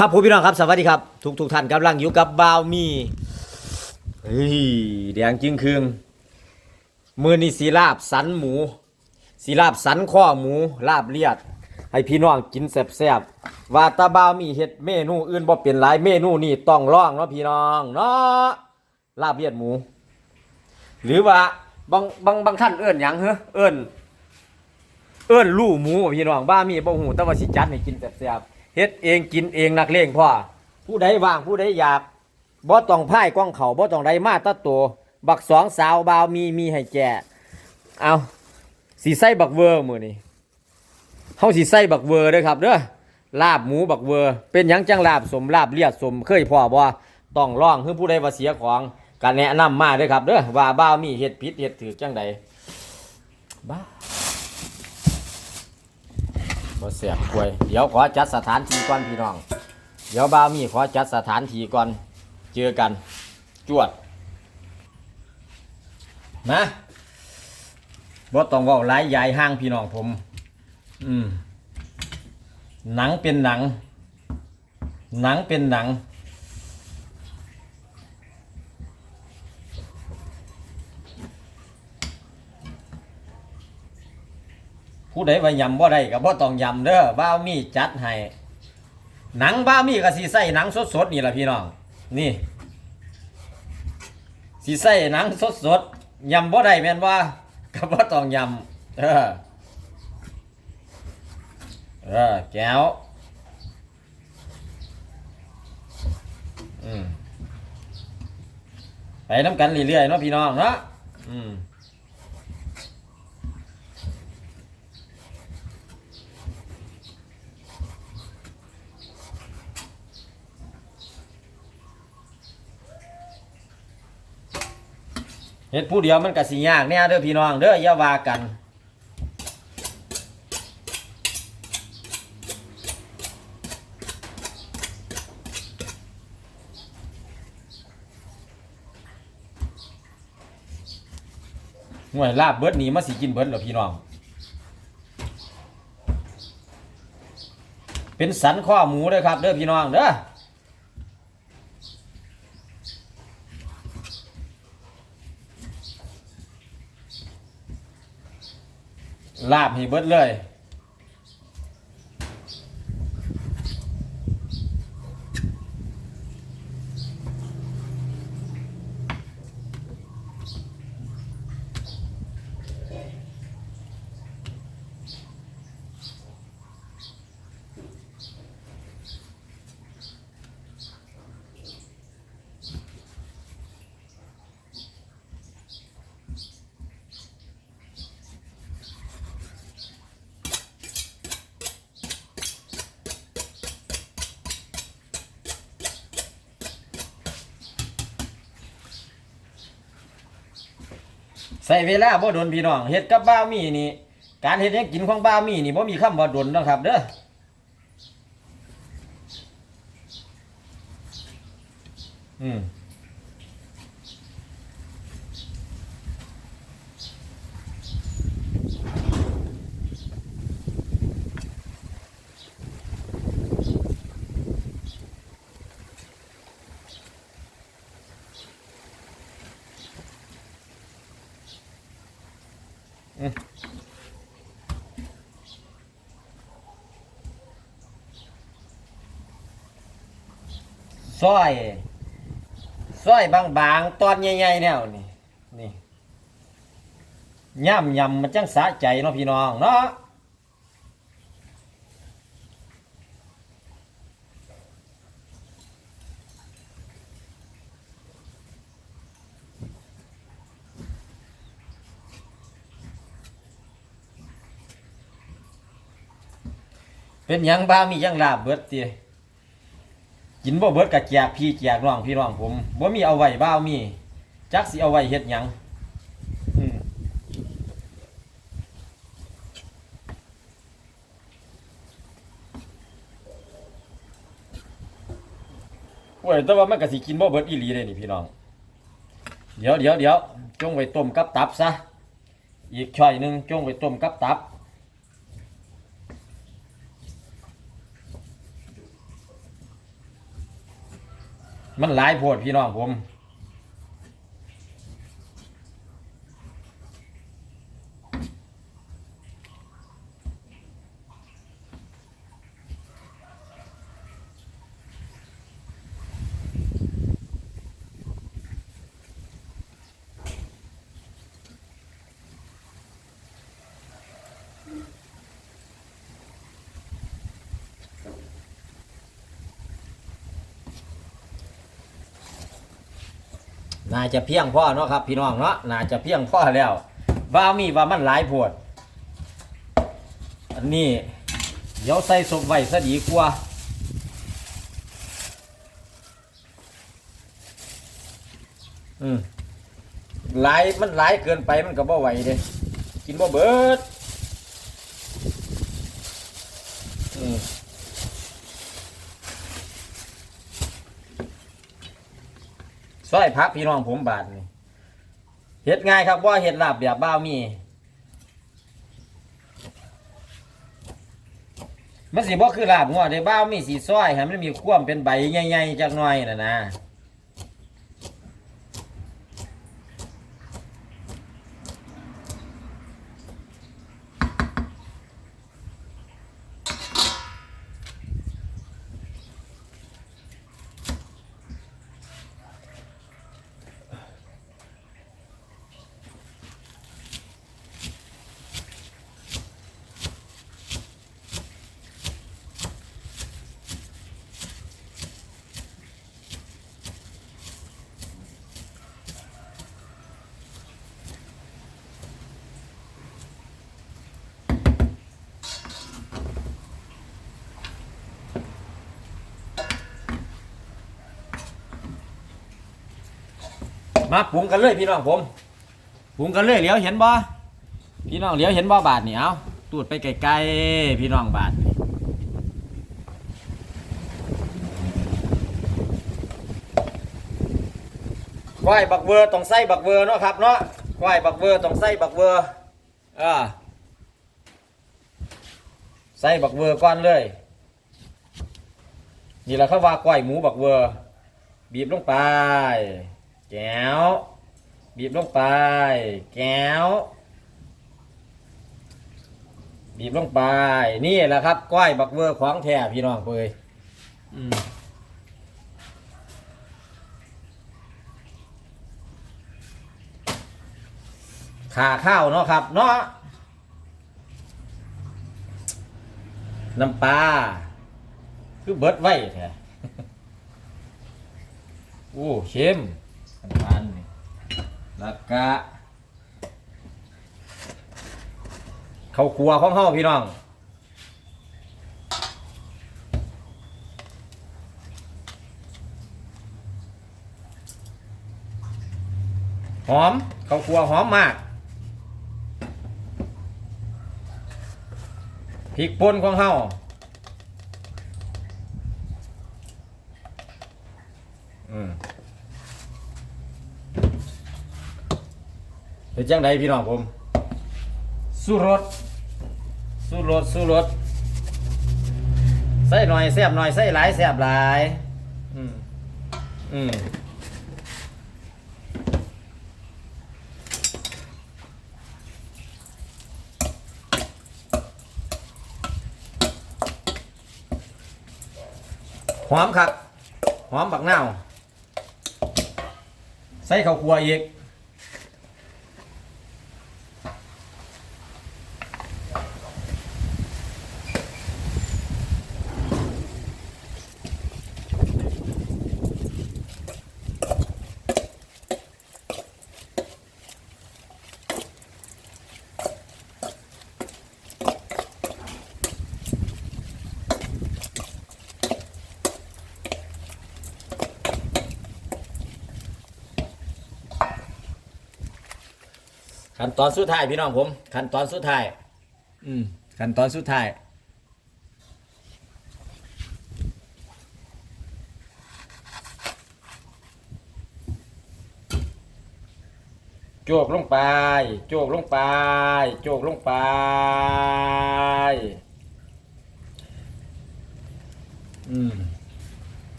ครับผมพี่น้องครับสวัสดีครับ ทุกทุกท่านกำลังอยู่กับบาวมีเฮ้ยแดงจริงคืงมือนี่สีลาบสันหมูสีลาบสันข้อหมูลาบเลียด ให้พี่น้องกินแซ่บๆว่าตาบาวมีเฮ็ดเมนูอื่นบ่เป็นหลายเมนูนี่ต้องลองเนาะพี่น้องเนาะลาบเลียดหมู หรือว่าบางบางบางท่านเอิ้อนหยังเหรอเอิ้อนเอิ้อนลู่หมูพี่น้องบ้ามีบ่หูแต่ว่าสิจัดให้กินแซ่บๆ เฮ็ดเองกินเองนักเลงพ่อผู้ใดว่างผู้ใดอยากบ่ต้องพ่ายกล้องเขาบ่ต้องไดมาตะตัวบักสองสาวบาวมีมีให้แก่เอาสิใส่บักเวอร์มื้อนี้เฮาสิใส่บักเวอร์เด้อครับเด้อลาบหมูบักเวอร์เป็นหยังจังลาบสมลาบเลียดสมเคยพ่อบ่ต้องลองคือผู้ใดว่าเสียของก็แนะนำมาเด้อครับเด้อว่าบ่าวมีเฮ็ดผิดเฮ็ดถูกจังใดบ้า บ่เสียบกล้วย เดี๋ยวขอจัดสถานที่ก่อนพี่น้อง เดี๋ยวบ่าวมีขอจัดสถานที่ก่อน เจอกัน จวดนะบ่ต้องเว้าหลายยายห้างพี่น้องผม อืมหนังเป็นหนัง หนังเป็นหนัง ผู้ใดว่ายำบ่ได้ก็บ่ต้องยำเด้อบ้าวมีจัดให้หนังบ้าวมีก็สิใส่หนังสดๆนี่ล่ะพี่น้องนี่สิใส่หนังสดๆยำบ่ได้แม่นว่าก็บ่ต้องยำเออเออแก้วอืมไปน้ำกันเรื่อยๆเนาะพี่น้องเนาะอืม เฮ็ดผู้เดียวมันก็สิยากแน่เด้อพี่น้องเด้ออย่าว่ากันห่วยลาบเบิดนี้มาสิกินเบิดเหรอพี่น้อง เป็นสันข้อหมูเด้อครับเด้อพี่น้องเด้อ ลาบให้เบิดเลย ใส่เวลาบ่โดนพี่น้องเฮ็ดกับบ้าวมีนี่ การเฮ็ดยังกินของบ้าวมีนี่บ่มีคำว่าโดนนะครับเด้อม ซอยซอยบางๆตอนใหญ่ๆแนวนี่นี่ย่ำยำมันจังสะใจเนาะพี่น้องเนาะเป็นยังบ้ามียังลาบเบิดติ กินบ่เบิดกับแจกพี่แจกน้องพี่น้องผมบ่มีเอาไว้บ้าวมีจักสิเอาไว้เฮ็ดหยังอืมโอ้ยแต่ว่ามันก็สิกินบ่เบิดอีหลีเด้นี่พี่น้อง เดี๋ยวเดี๋ยวเดี๋ยวจงไว้ต้มกับตับซะ อีกช่อยหนึงจงไว้ต้มกับตับ มันหลายโพดพี่น้องผม น่าจะเพียงพ่อเนาะครับ พี่น้องเนาะน่าจะเพียงพ่อแล้วว่ามีว่ามันหลายโพดอันนี้เดี๋ยวใส่ศพไว้ซะดีกว่าอืมหลายมันหลายเกินไปมันก็บ่ไหวเด้กินบ่เบิด ซอยพักพี่น้องผมบาทนี่เห็ดง่ายครับว่าเห็ดลาบแบบบ้าวมีมันสีบ่คือลาบงัวได้บ้าวมีสีซอยให้มันมีความเป็นใบใหญ่ๆจักหน่อยน่ะนะ มาปรุงกันเลยพี่น้องผมปรุงกันเลยเหลียวเห็นบ่พี่น้องเหลียวเห็นบ่บาทนี่เอาตูดไปไกลๆพี่น้องบาทนี่ควายบักเวอร์ต้องใส่บักเวอร์เนาะครับเนาะควายบักเวอร์ต้องใส่บักเวอร์อ่าใส่บักเวอร์ก่อนเลย นี่แหละเขาว่าควายหมูบักเวอร์บีบลงไป แก้ว บีบลงไป แก้ว บีบลงไป นี่แหละครับก้อยบักเวอร์ของแท้พี่น้องเปยอืมขาข้าวเนาะครับเนาะน้ำปลาคือเบิดไว้แท้โอ้เค็ม แล้วก็ข้าวครัวของเฮาพี่น้องหอมข้าวครัวหอมมากพริกป่นของเฮาอืม เป็นจังไดพี่น้องผม สู้รสสู้รสสู้รสใส่หน่อยแซ่บหน่อยใส่หลายแซ่บหลาย อืม อืมหอมครับหอมบักนาว ใส่ข้าวคั่วอีก ขั้นตอนสุดท้ายพี่น้องผม ขั้นตอนสุดท้าย อืมขั้นตอนสุดท้ายโจกลงไปโจกลงไปโจกลงไป อืม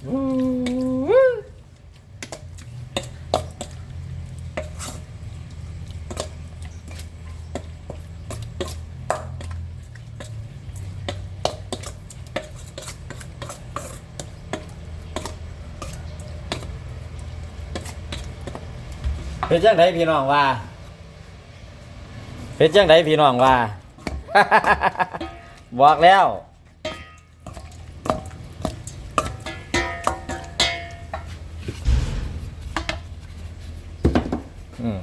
เป็นจ้างไดพี่น้องว่า เป็นจ้างไดพี่น้องว่า บอกแล้ว อืม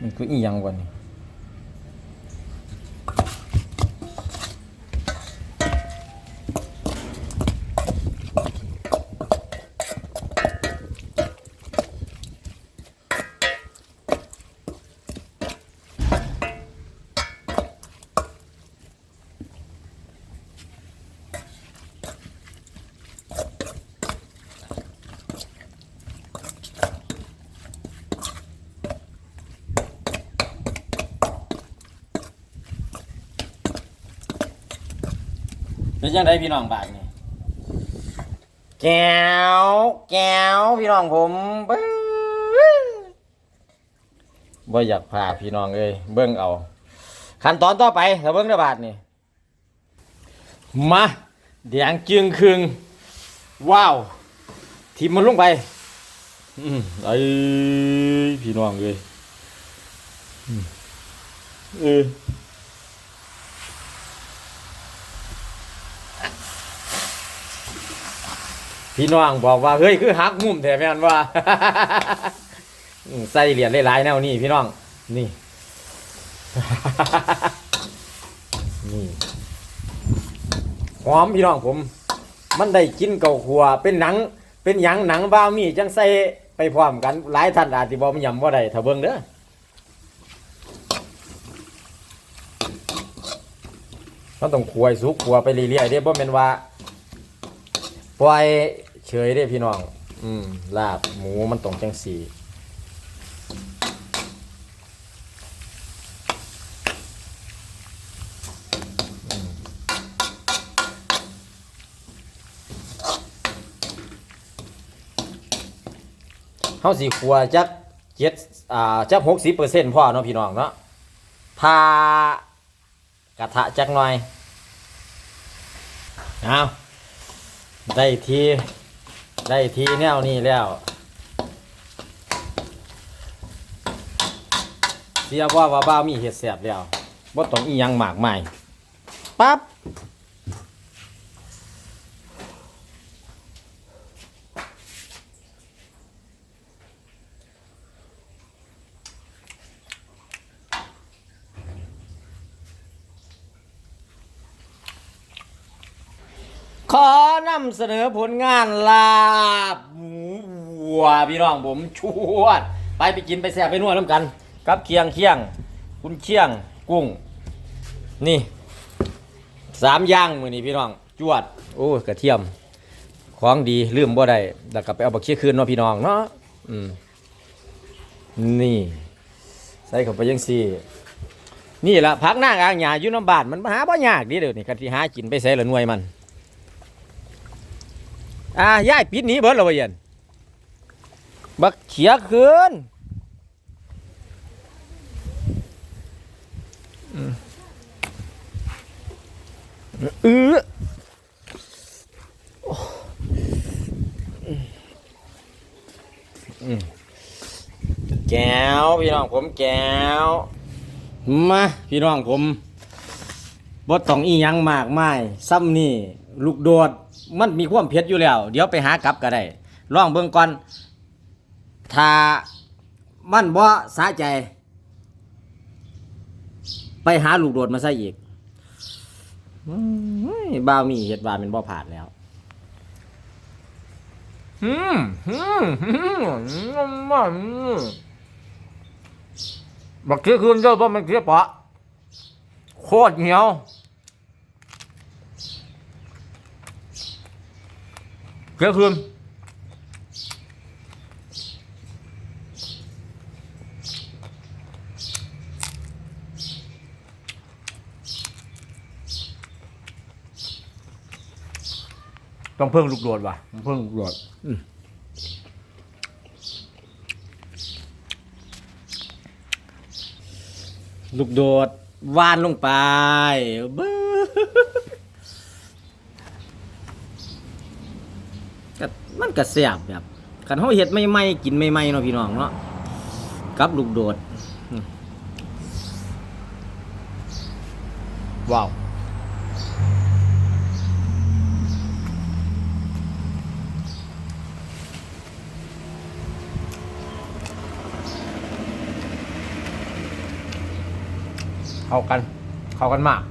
มันคืออีหยังวะนี่ จังไดพี่น้องบาดนี่แก้วแก้วพี่น้องผมเบิ้งบ่อยากพาพี่น้องเอ้ยเบิ้งเอา ขั้นตอนต่อไปถ้าเบิ้งได้บาดนี่มาแดงจึงคึงว้าวทิมมันลงไปอืมไอ้พี่น้องเอ้ยอืมเออ พี่น้องบอกว่าเฮ้ยคือหักมุมแท้แม่นว่า ใส่เหรียญหลายๆแนวนี่พี่น้อง นี่ นี่หอมพี่น้องผม มันได้กินเก่าขัวเป็นหนัง เป็นหยังหนังบ้าวมีจังใส่ไปพร้อมกันหลายท่านอาจจะบอกมันยำว่าได้ถ้าเบิ่งเด้อมันต้องควยสุกขัวไปเรื่อยๆเด้บ่แม่นว่า ปล่อยเฉยได้พี่น้อง อืมลาบหมูมันต้องจังสีอืมเฮาสีขัวจักเจ็ดอ่าจักหกสิบเปอร์เซ็นต์พ่อเนาะพี่น้องเนาะพากระทะจักหน่อยเอา ได้ทีได้ทีแนวนี้แล้วเสียว่าว่าบ้ามีเห็ดแสบแล้วบ่ต้องอียังมากมายปั๊บ ขอนำเสนอผลงานลาบหมูวัวพี่น้องผมชวด ไปไปกินไปแซ่บไปนวดน้ำกัน กับเคียงเคียง คุณเคียงกุ้ง นี่สามย่างมือนี้พี่น้อง จวด โอ้กระเทียม ของดีลืมบ่ได้แล้วก็ไปเอาบักเชี่ยคืนเนาะพี่น้องเนาะอืมนี่ ใส่เข้าไปยังสี่นี่ละพักหน้ากลางหญ้าอยู่น้ำบานมันหาบ่ยากดิเดี๋ยวนี้กันที่หากินไปใส่ละหน่วยมัน อ่าย่ายปิดนี้เบิดและวะเย็นบักเขียคืนอืมเออโอ้อืมแก้วพี่น้องผมแก้วมาพี่น้องผมบ่ต้องอียังมากมายซ้ำนี่ ลูกโดดมันมีความเผ็ดอยู่แล้ว เดี๋ยวไปหากลับก็ได้ลองเบิ่งก่อนถ้ามันบ่สะใจ ไปหาลูกโดดมาใส่อีกบ้าวมีเฮ็ดว่าเป็นบ่ผ่านแล้วอืมอืมอืมอืมบักเคี้ยคืนเจ้าบ่มันเคี้ยปะโคตรเหนียว กลือคืนต้องเพิ่งลูกโดดว่ะต้องเพิ่งลูกโดดลูกโดดวานลงไปเบ้อ ก็ มันก็แซ่บแบบคันเฮาเฮ็ดใหม่ๆกินใหม่ๆเนาะพี่น้องเนาะกับลูกโดดว้าวเข้ากัน เข้ากันมาก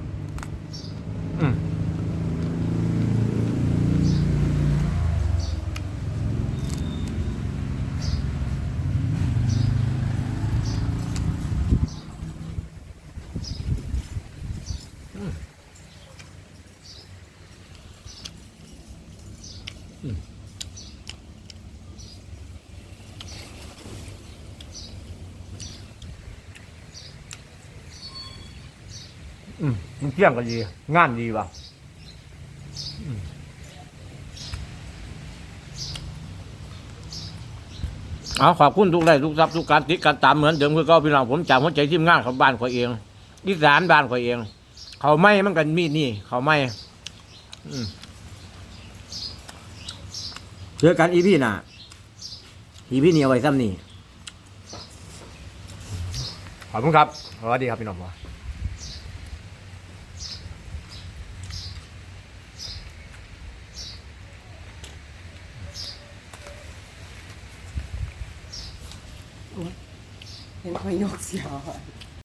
มมันเที่ยงกันดี งานดีว่ะอืมเอาขอบคุณทุกไลค์ทุกทรัพย์ทุกการติดการตามเหมือนเดิมคือเก็พี่น้องผมจำหัวใจทีมงานของบ้านข่อยเองอีสานบ้านข่อยเอง เขาไม่มันกันมีนี่ เขาไม่อืมเจอกันอีพี่น่ะ อีพี่นี่เอาไว้ซ้ำนี่ขอบคุณครับสวัสดีครับพี่น้อง เห็นคอยยกเสียว